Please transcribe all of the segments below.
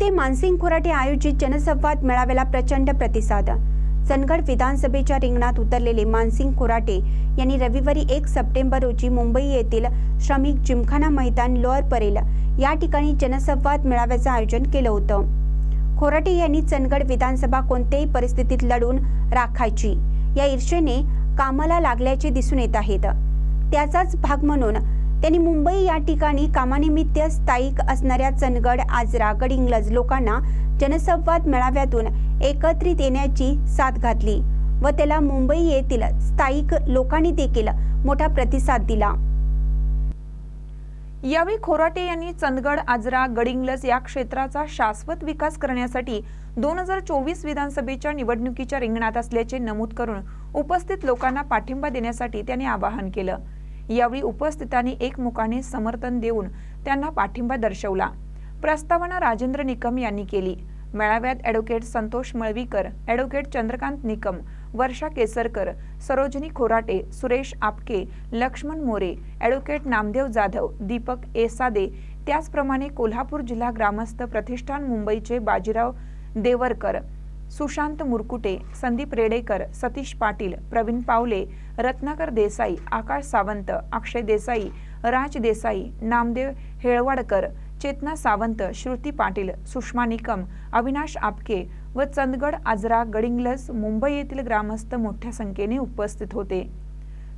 नेते मानसिंग खोराटे आयोजित जनसंवाद मेळाव्याला प्रचंड प्रतिसाद. चंदगड विधानसभेच्या रिंगणात उतरलेले मानसिंग खोराटे यांनी रविवारी एक सप्टेंबर रोजी मुंबई येथील श्रमिक जिमखाना मैदान लोअर परेल या ठिकाणी जनसंवाद मेळाव्याचं आयोजन केलं होतं. खोराटे यांनी चंदगड विधानसभा कोणत्याही परिस्थितीत लढून राखायची. या ईर्षेने कामाला लागल्याचे दिसून येत आहेत. त्याचाच भाग म्हणून त्यांनी मुंबई या ठिकाणी कामानिमित्त स्थायिक असणाऱ्या चंदगड आजरा गडिंग्लज लोकांना जनसंवाद मेळाव्यातून एकत्रित येण्याची साथ घातली व त्याला मुंबई येथील स्थायिक लोकांनी देखील मोठा प्रतिसाद दिला. यावेळी खोराटे यांनी चंदगड आजरा गडिंग्लज या क्षेत्राचा शाश्वत विकास करण्यासाठी दोन हजार चोवीस विधानसभेच्या निवडणुकीच्या रिंगणात असल्याचे नमूद करून उपस्थित लोकांना पाठिंबा देण्यासाठी त्यांनी आवाहन केलं. यावेळी उपस्थितांनी एकमुखाने समर्थन देऊन त्यांना पाठिंबा दर्शवला. प्रस्तावना राजेंद्र निकम यांनी केली. मेळाव्यात ॲडव्होकेट संतोष मळवीकर ॲडव्होकेट चंद्रकांत निकम वर्षा केसरकर सरोजिनी खोराटे सुरेश आपके लक्ष्मण मोरे ॲडव्होकेट नामदेव जाधव दीपक एसादे त्याचप्रमाणे कोल्हापूर जिल्हा ग्रामस्थ प्रतिष्ठान मुंबईचे बाजीराव देवरकर सुशांत मुरकुटे संदीप रेडेकर सतीश पाटील प्रवीण पावले रत्नाकर देसाई आकाश सावंत अक्षय देसाई राज देसाई नामदेव हेळवाडकर चेतना सावंत श्रुती पाटील सुषमा निकम अविनाश आपके व चंदगड आजरा गडिंगलस मुंबई येथील ग्रामस्थ मोठ्या संख्येने उपस्थित होते.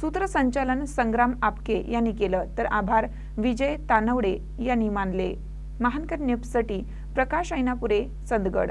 सूत्रसंचालन संग्राम आपके यांनी केलं तर आभार विजय तानवडे यांनी मानले. महानकर न्यूजसाठी प्रकाश ऐनापुरे चंदगड.